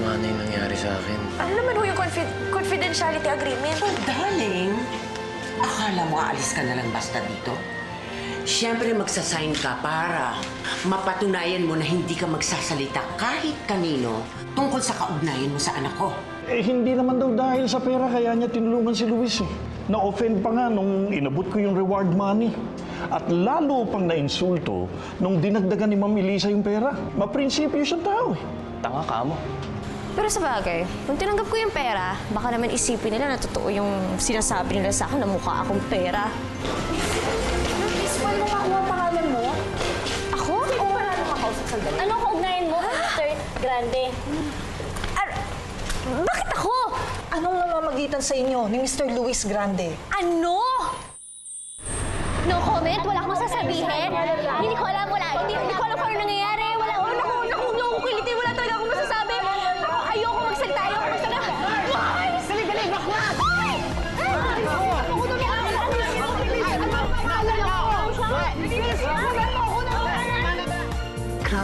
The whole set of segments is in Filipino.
Mas masama na yung nangyari sa akin. Ano naman ho yung confi- confidentiality agreement? Oh, darling, akala mo aalis ka na lang basta dito? Siyempre magsasign ka para mapatunayan mo na hindi ka magsasalita kahit kanino tungkol sa kaugnayan mo sa anak ko. Eh, hindi naman daw dahil sa pera kaya niya tinulungan si Luis eh. Na-offend pa nga nung inabot ko yung reward money. At lalo pang na-insulto nung dinagdagan ni Ma'am Elisa yung pera. Maprinsipyo siyang tao eh. Tanga ka mo. Pero sa bagay, kung tinanggap ko yung pera, baka naman isipin nila na totoo yung sinasabi nila sa akin na mukha akong pera. Miss, paano mo makuha ang pangalan mo? Ako? Oo, wala nang makausap sandali. Ano kaugnayan mo, Mr. Grande? Ar- Bakit ako? Anong namamagitan sa inyo ni Mr. Luis Grande? Ano? No comment? Wala akong sasabihin? Hindi ko alam, wala. Hindi, hindi ko alam kung ano nangyayari. Wala,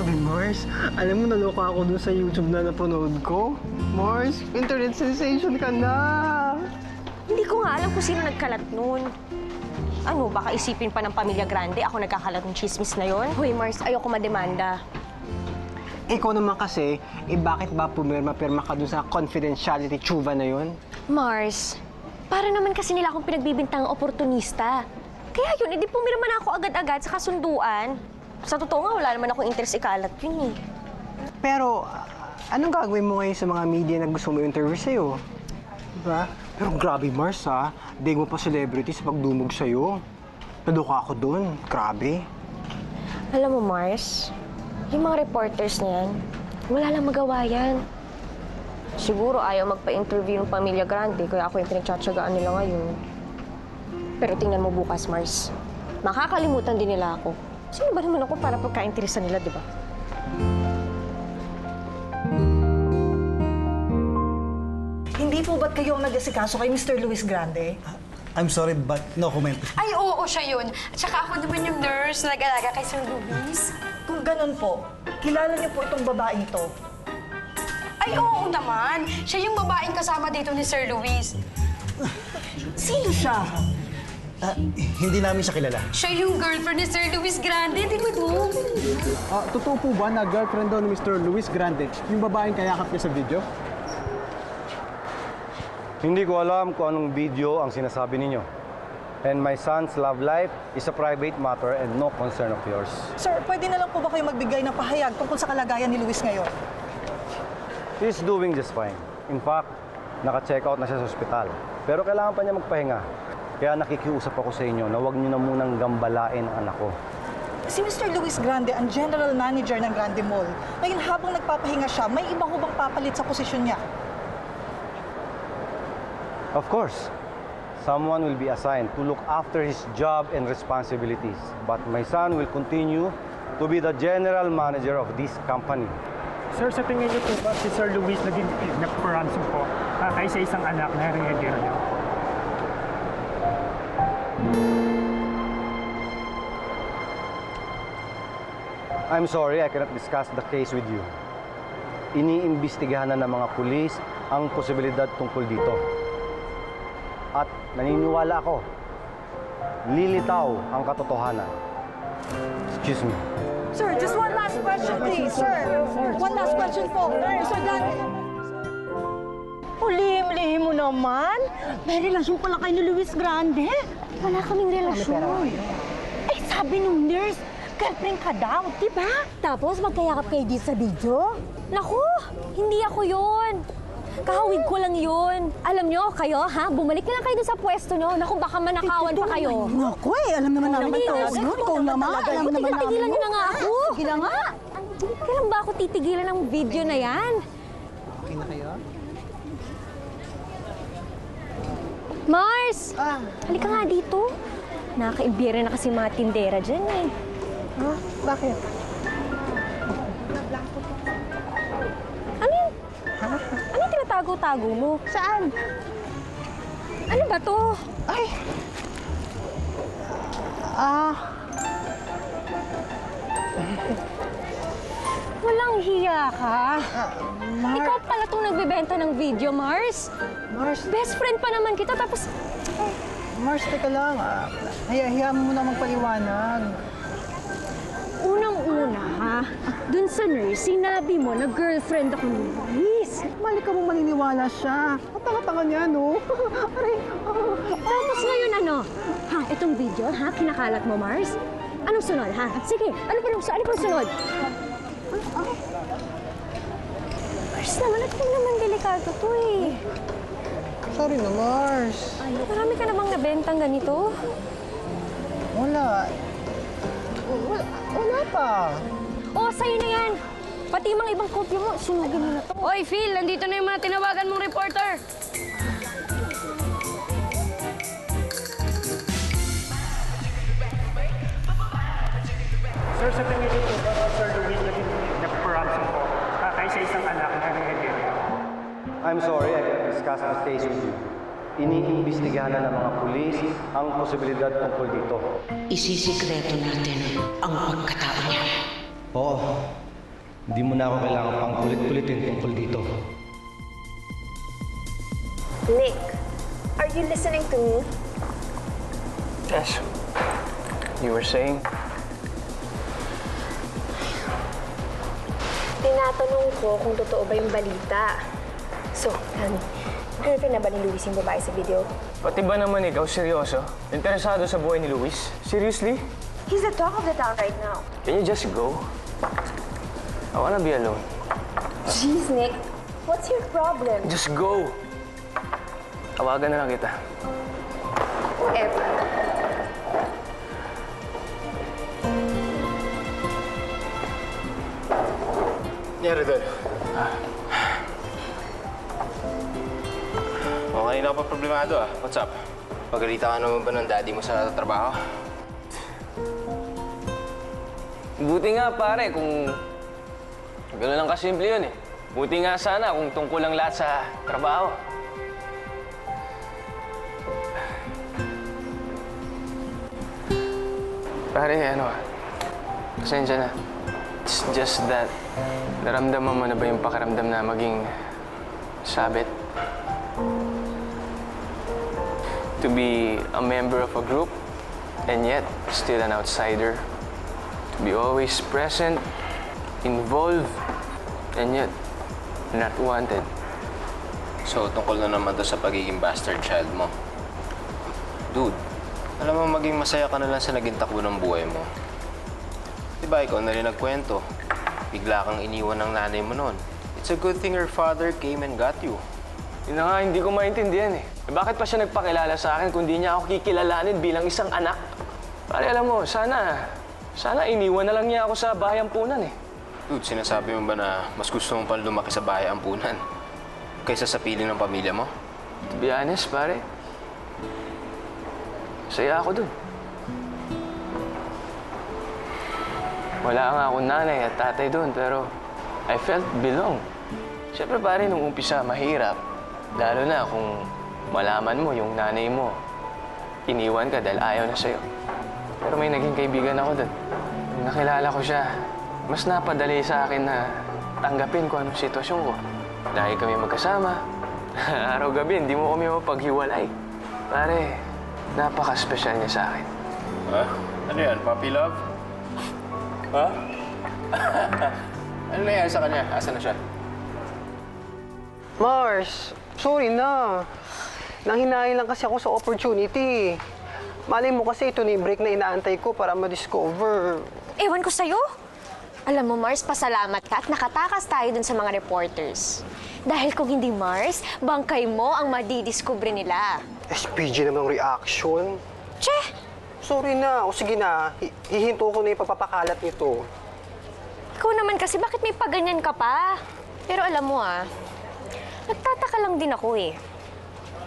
Grabe, Mars. Alam mo, naloka ako dun sa YouTube na napanood ko. Mars, internet sensation ka na. Hindi ko nga alam kung sino nagkalat nun. Ano, baka isipin pa ng pamilya Grande, ako nagkakalat ng chismis na yon? Hoy, Mars, ayoko mademanda. Ikaw naman kasi, eh bakit ba pumirma-pirma ka dun sa confidentiality chuva na yon? Mars, para naman kasi nila akong pinagbibintang oportunista. Kaya yun, edi pumirma na ako agad-agad sa kasunduan. Sa totoo nga, wala naman akong interest ikalat yun eh. Pero, anong gagawin mo ngayon sa mga media na gusto mo interview sa'yo? Diba? Pero grabe, Mars, ha? Dig mo pa celebrity sa pagdumog sa'yo. Naduka ako dun. Grabe. Alam mo, Mars, yung mga reporters na yan, wala lang magawa yan. Siguro ayaw magpa-interview ng Pamilya Grande, kaya ako yung pinagtsatsagaan nila ngayon. Pero tingnan mo bukas, Mars. Makakalimutan din nila ako. Sino ba naman ako para pagka-interesan nila, di ba? Hindi po ba't kayo ang nag-asikaso kay Mr. Luis Grande? I'm sorry, but no comment. Ay, oo, siya yun. At saka ako naman yung nurse na nag-alaga kay Sir Luis. Kung ganun po, kilala niyo po itong babaeng ito. Ay, oo naman. Siya yung babaeng kasama dito ni Sir Luis. Sino siya? Ah, hindi namin siya kilala. Siya yung girlfriend ni Sir Luis Grande. Di ba mo? Ah, totoo po ba na girlfriend daw ni Mr. Luis Grande, yung babaeng kayakap niya sa video? Hindi ko alam kung anong video ang sinasabi ninyo. And my son's love life is a private matter and no concern of yours. Sir, pwede na lang po ba kayo magbigay ng pahayag tungkol sa kalagayan ni Luis ngayon? He's doing just fine. In fact, naka-check out na siya sa ospital. Pero kailangan pa niya magpahinga. Kaya nakikiusap ako sa inyo na huwag niyo na munang gambalain ang anak ko. Si Mr. Luis Grande, ang general manager ng Grande Mall. Ngayon habang nagpapahinga siya, may iba ho bang papalit sa posisyon niya? Of course, someone will be assigned to look after his job and responsibilities. But my son will continue to be the general manager of this company. Sir, sa tingin niyo po ba si Sir Luis naging kidnap for ransom po uh, kaysa isang anak na Heredero niyo? I'm sorry, I cannot discuss the case with you. Iniimbestigahan na ng mga pulis ang posibilidad tungkol dito. At naniniwala ako, lilitaw ang katotohanan. Excuse me. Sir, just one last question, please. Sir, one last question po. Mr. Grande. Naman. May relasyon pala kayo ni Luis Grande. Wala kaming relasyon. Eh, sabi nung nurse, girlfriend ka daw, di ba? Tapos magkayakap kayo dito sa video? Naku, hindi ako yun. Kahawig ko lang yun. Alam nyo, kayo ha, bumalik na lang kayo sa pwesto nyo. Naku, baka manakawan pa kayo. Naku eh, alam naman namin tawag nun. Ikaw naman, alam naman namin. Tigilan nyo na nga ako. Sige na nga. Kailan ba ako titigilan ng video na yan? Okay na kayo? Mars! Halika nga dito. Nakakaimbira na kasi mga tindera dyan eh. Ha? Bakit? Ano yun? Ano yung tinatago-tago mo? Saan? Ano ba to? Ay! Ah, Walang hiya ka. Mar- Ikaw pala itong nagbebenta ng video, Mars. Mars, Best friend pa naman kita, tapos Mars, teka lang. Ah, hiya, hiya mo muna magpaliwanag. unang-una, ha? Dun sa nurse, sinabi mo na girlfriend ako ni Luis. Mali ka mong maniniwala siya. Ang tanga-tanga niya, no? Aray, oh. Tapos ngayon ano? Ha, itong video, ha? Kinakalat mo, Mars? Anong sunod, ha? Sige, ano pa, ano pa sunod? Mars naman, at hindi naman delikado to eh. Sorry na, Mars. Marami ka namang nabentang ganito. Wala. Wala, wala pa. Oo, sa'yo na yan. Pati yung mga ibang kopya mo, sunugin mo na to. Oy, Phil, nandito na yung mga tinawagan mong reporter. Sir, sa tingin ba, Sir I'm sorry, I cannot discuss this case with you. Iniimbestigahan na ng mga pulis ang posibilidad tungkol dito. Isisikreto natin ang pagkatao niya. Oo, hindi mo na ako kailangan pang kulit-kulitin tungkol dito. Nick, are you listening to me? Yes. You were saying? Tinatanong ko kung totoo ba yung balita. So, um, girlfriend na ba ni Luis yung babae sa video? Pati ba naman ikaw seryoso? Interesado sa buhay ni Luis? Seriously? He's the talk of the town right now. Can you just go? I wanna be alone. Jeez, Nick. What's your problem? Just go! Tawagan na lang kita. Whatever. Ka problemado ah. What's up? Pagalita ka naman ba ng daddy mo sa trabaho? Buti nga pare kung gano'n lang kasimple yun eh. Buti nga sana kung tungkol lang lahat sa trabaho. Pare, ano ah, pasensya na. It's just that, naramdaman mo na ba yung pakiramdam na maging sabit? To be a member of a group and yet still an outsider. To be always present, involved, and yet not wanted. So, tungkol na naman to sa pagiging bastard child mo. Dude, alam mo maging masaya ka na lang sa naging takbo ng buhay mo. Diba ikaw na rin nagkwento? Bigla kang iniwan ng nanay mo noon. It's a good thing your father came and got you. Yun na nga, hindi ko maintindihan eh. eh. Bakit pa siya nagpakilala sa akin kung di niya ako kikilalanin bilang isang anak? Pare, alam mo, sana, sana iniwan na lang niya ako sa bahay ampunan eh. Dude, sinasabi mo ba na mas gusto mo pang lumaki sa bahay ampunan kaysa sa piling ng pamilya mo? To be honest, pare, saya ako dun. Wala nga akong nanay at tatay doon, pero I felt belong. Siyempre pare, nung umpisa, mahirap. Lalo na kung malaman mo yung nanay mo, iniwan ka dahil ayaw na sa'yo. Pero may naging kaibigan ako doon. Nung nakilala ko siya, mas napadali sa akin na tanggapin ko anong sitwasyon ko. Lagi kami magkasama. Araw-gabi, hindi mo kami mapaghiwalay. Pare, napaka-special niya sa akin. Ha? Ano yan? Puppy love? Ha? ano nangyari sa kanya? Asa na siya? Mars, sorry na. Nanghinahin lang kasi ako sa opportunity. Malay mo kasi ito yung break na inaantay ko para ma-discover. Ewan ko sa'yo. Alam mo, Mars, pasalamat ka at nakatakas tayo dun sa mga reporters. Dahil kung hindi Mars, bangkay mo ang madidiskubre nila. SPG naman ang reaction. Che! Sorry na. O sige na, hi- hihinto ko na yung pagpapakalat nito. Ikaw naman kasi, bakit may paganyan ka pa? Pero alam mo ah, nagtataka lang din ako eh.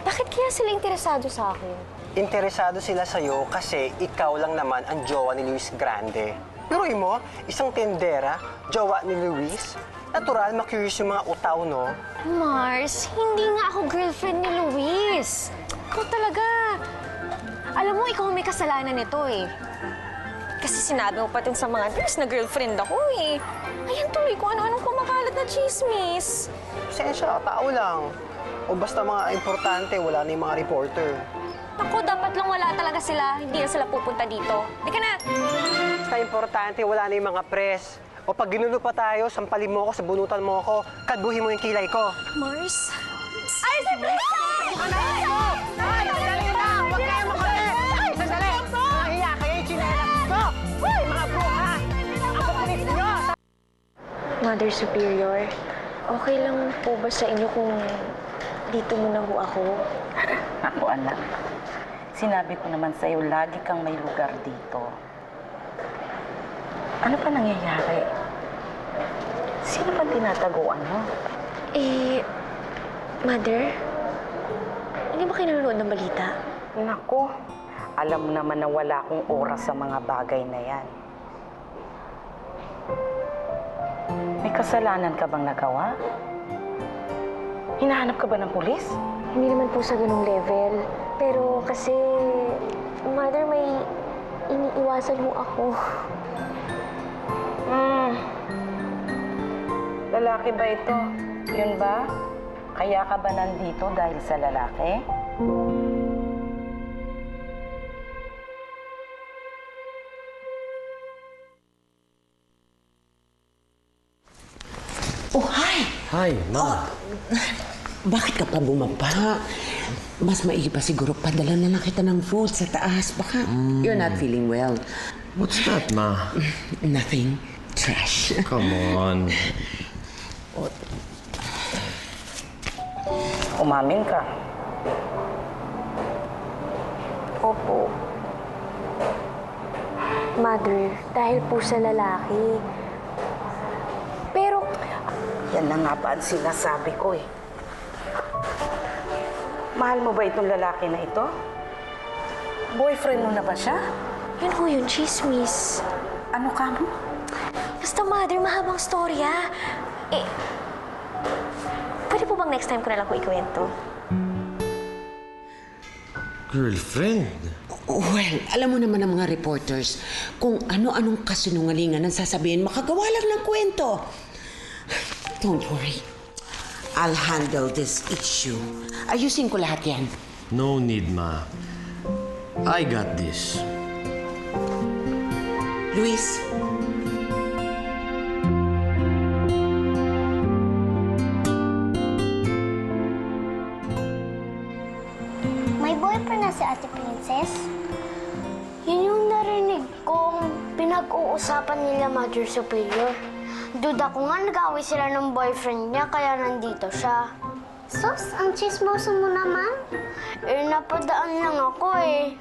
Bakit kaya sila interesado sa akin? Interesado sila sa'yo kasi ikaw lang naman ang jowa ni Luis Grande. Pero mo, isang tendera, jowa ni Luis. Natural, makurious yung mga utaw, no? Mars, hindi nga ako girlfriend ni Luis. Ikaw talaga. Alam mo, ikaw ang may kasalanan nito eh. Kasi sinabi mo patin sa mga tips na girlfriend ako eh. Ayan tuloy kung ano-anong kumakalat na chismis. Pasensya, tao lang. O basta mga importante, wala na yung mga reporter. Ako, dapat lang wala talaga sila. Hindi na sila pupunta dito. Di ka na! Basta importante, wala na yung mga press. O pag ginulo pa tayo, sampalin mo ako, sabunutan mo ako, kadbuhin mo yung kilay ko. Mars? Ay, si Brenda! Ay, Mother Superior, okay lang po ba sa inyo kung dito muna ho ako? Ako, anak. Sinabi ko naman sa'yo, lagi kang may lugar dito. Ano pa nangyayari? Sino ba tinataguan mo? Eh, Mother, hindi ba kayo nanonood ng balita? Nako, alam mo naman na wala akong oras sa mga bagay na yan. May kasalanan ka bang nagawa? Hinahanap ka ba ng pulis? Hindi naman po sa ganung level. Pero kasi, Mother, may iniiwasan mo ako. Hmm. Lalaki ba ito? Yun ba? Kaya ka ba nandito dahil sa lalaki? Hi! Hi, Ma. Bakit ka pa bumaba? Mas maigi pa siguro padala na lang kita ng food sa taas. Baka you're not feeling well. What's that, Ma? Nothing. Trash. Come on. Umamin ka. Opo. Mother, dahil po sa lalaki. Yan na nga ba ang sinasabi ko eh. Mahal mo ba itong lalaki na ito? Boyfriend mo na ba siya? yun ho yun, chismis. Ano ka mo? Basta, Mother, mahabang storya. Eh, pwede po bang next time ko na lang po ikwento? Girlfriend? Well, alam mo naman ng mga reporters, kung ano-anong kasinungalingan ang sasabihin, makagawa lang ng kwento. Don't worry. I'll handle this issue. Ayusin ko lahat yan. No need, Ma. I got this. Luis, May boyfriend na si Ate Princess? Yun yung narinig kong pinag-uusapan nila Mother Superior. Duda ko nga nag-away sila ng boyfriend niya kaya nandito siya. Sos, ang chismoso mo naman. Eh, napadaan lang ako eh.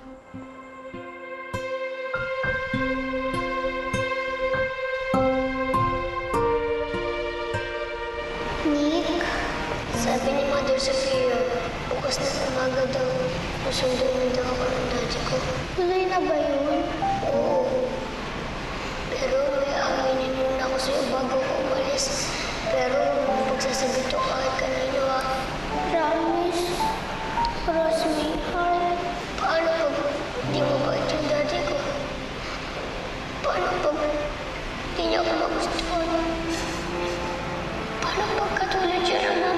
Nick, sabi ni Mother Superior, bukas na umaga daw, susunduin daw ako ng daddy ko. Tuloy na ba yun? Oo. Pero may aminin muna ako sa'yo bago ko umalis. Pero pagsasagot ko kahit kanino ha. Promise. Cross me heart. Paano pag di mo ba yung daddy ko? Paano pag di niya ako magustuhan? Paano pag katulad siya ng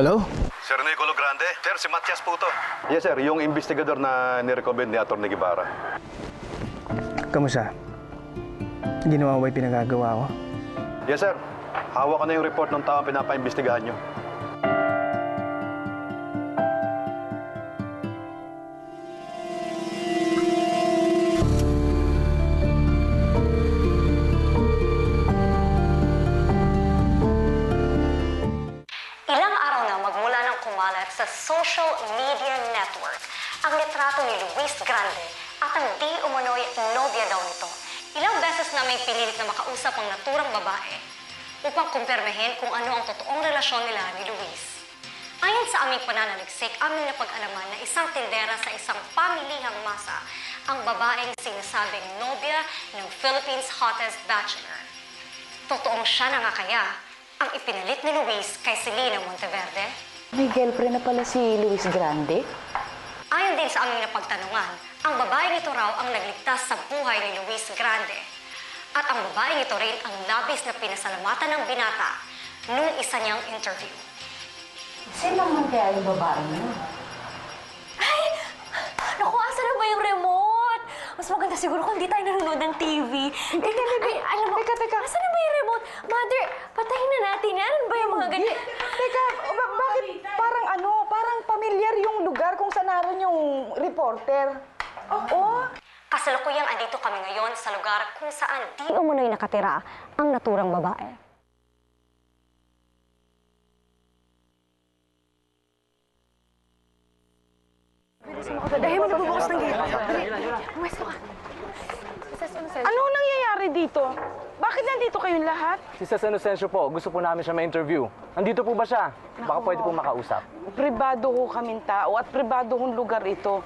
Hello? Sir Nicolo Grande. Sir, si Matias po to. Yes, sir. Yung investigador na nirecommend ni Atty. Guevara. Kamusta? Ginawa mo ba yung pinagagawa ko? Yes, sir. Hawak ko na yung report ng tao ang pinapaimbestigahan nyo. Sa social media network ang litrato ni Luis Grande at ang di umano'y nobya daw nito. Ilang beses na may pinilit na makausap ang naturang babae upang kumpirmahin kung ano ang totoong relasyon nila ni Luis. Ayon sa aming pananaliksik, aming napag-alaman na isang tindera sa isang pamilihang masa ang babaeng sinasabing nobya ng Philippines Hottest Bachelor. Totoong siya na nga kaya ang ipinalit ni Luis kay Selena Monteverde? May girlfriend na pala si Luis Grande? Ayon din sa aming napagtanungan, ang babaeng ito raw ang nagligtas sa buhay ni Luis Grande. At ang babaeng ito rin ang labis na pinasalamatan ng binata nung isa niyang interview. Sino naman kaya yung babae niyo? Ay! Naku, asa na ba yung remote? Mas maganda siguro kung di tayo nanonood ng TV. Teka, ay, alam mo, teka, teka. Asa na ba yung remote? Mother, patayin na natin. Ano ba yung mga ganyan? Teka, ba- bakit parang ano, parang pamilyar yung lugar kung saan naroon yung reporter? Oh, Kasalukuyang andito kami ngayon sa lugar kung saan di umunoy nakatira ang naturang babae. Dahil mo nagbubukas ng gate. Ka. Ano nangyayari dito? Bakit nandito kayong lahat? Si Cesar Inocencio po, gusto po namin siya ma-interview. Nandito po ba siya? Baka pwede po makausap. Pribado ho kaming tao at pribado hong lugar ito.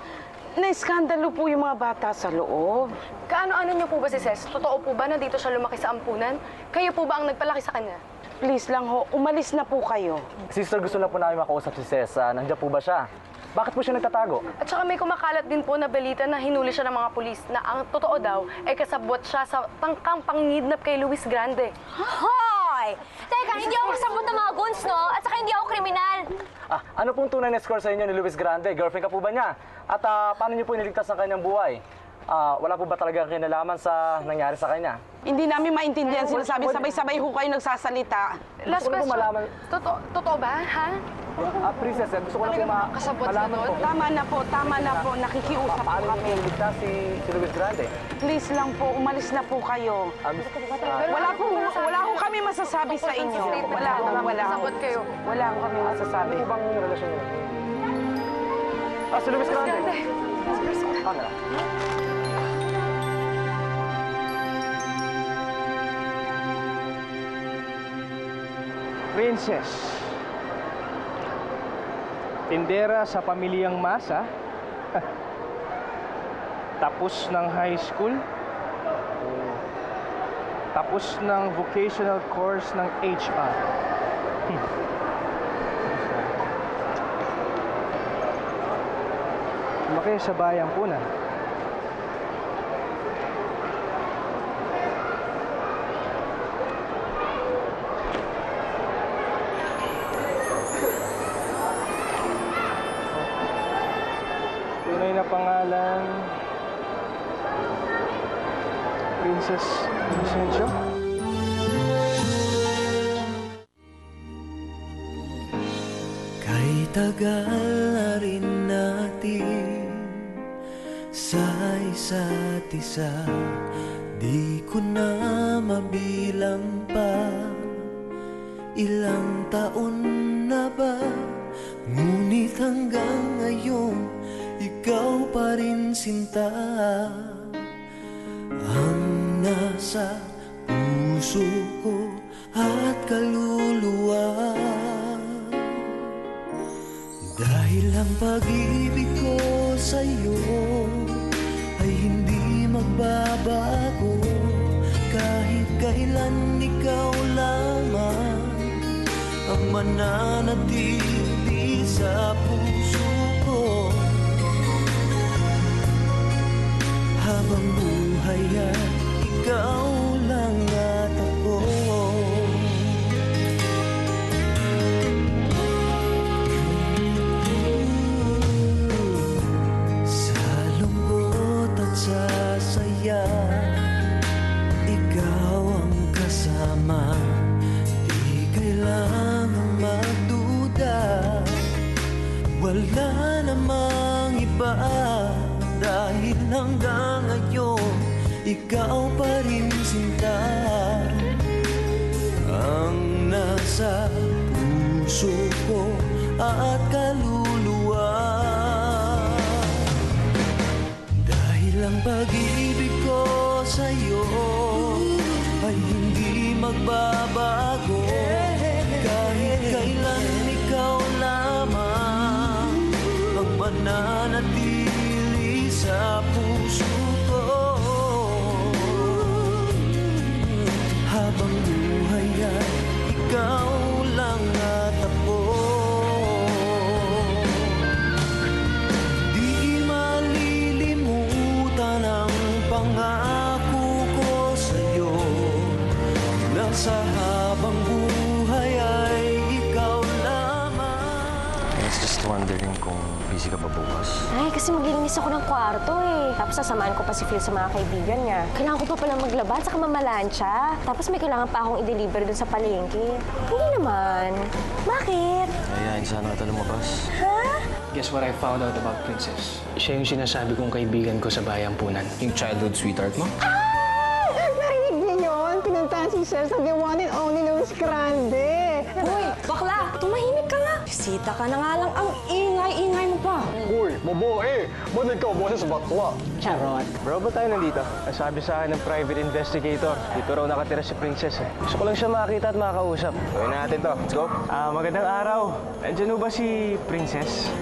Naiskandalo po yung mga bata sa loob. Kaano-ano niyo po ba si Ces? Totoo po ba na dito siya lumaki sa ampunan? Kayo po ba ang nagpalaki sa kanya? Please lang ho, umalis na po kayo. Sister, gusto na po namin makausap si Cesar. Nandiyan po ba siya? Bakit po siya nagtatago? At saka may kumakalat din po na balita na hinuli siya ng mga pulis na ang totoo daw ay kasabot siya sa tangkang pangidnap kay Luis Grande. Hoy! Teka, hindi ako kasabot ng mga guns, no? At saka hindi ako kriminal. Ah, ano pong tunay na score sa inyo ni Luis Grande? Girlfriend ka po ba niya? At ah, paano niyo po iniligtas ang kanyang buhay? Ah, wala po ba talaga kinalaman sa nangyari sa kanya? Hindi namin maintindihan sinasabi, sabay-sabay ho kayo nagsasalita. Last Gusto ko na po question. malaman- Totoo, totoo ba, ha? Ah, Princess, eh, gusto ko lang po ma- siya malaman doon? po. Tama na po, tama na po, nakikiusap po Paano niyo kami. iniligtas si, si Luis Grande? Please lang po, umalis na po kayo. Ah, Wala po, wala po kami masasabi sa inyo. Wala po, wala po. Kasabot kayo. Wala po kami masasabi. Ano po bang relasyon niyo? Ah, si Luis Grande. Ano? Princess. Tindera sa pamilyang masa. Tapos ng high school. Tapos ng vocational course ng HR. Hmm. Lumaki sa bayang puna. Tunay Princess Inocencio. Kay tagal na rin natin sa isa't isa. Di ko na mabilang pa Ilang taon na ba? Ngunit hanggang ngayon Ikaw pa rin sinta nasa puso ko at kaluluwa. Dahil ang pag-ibig ko sa'yo ay hindi magbabago. Kahit kailan ikaw lamang Ang mananatili hindi kasi maglilinis ako ng kwarto eh. Tapos sasamahan ko pa si Phil sa mga kaibigan niya. Kailangan ko pa pala maglaba at saka mamalansya. Tapos may kailangan pa akong i-deliver dun sa palengke. Hindi naman. Bakit? Ayayin sana kita lumabas. Ha? Guess what I found out about Princess? Siya yung sinasabi kong kaibigan ko sa bayang punan. Yung childhood sweetheart mo? Narinig niyo yun? Pinuntahan si Sir sa the one and only Luis Grande. Hoy, bakla! Tumahimik ka! Bisita ka na nga lang. Ang ingay-ingay mo pa. Uy, babae! Ba't ikaw boses bakla? Charot. Bro, ba tayo nandito? Ang sabi sa akin ng private investigator, dito raw nakatira si Princess eh. Gusto ko lang siya makita at makakausap. Gawin natin to. Let's go. Ah, magandang araw. Nandiyan ho ba si Princess?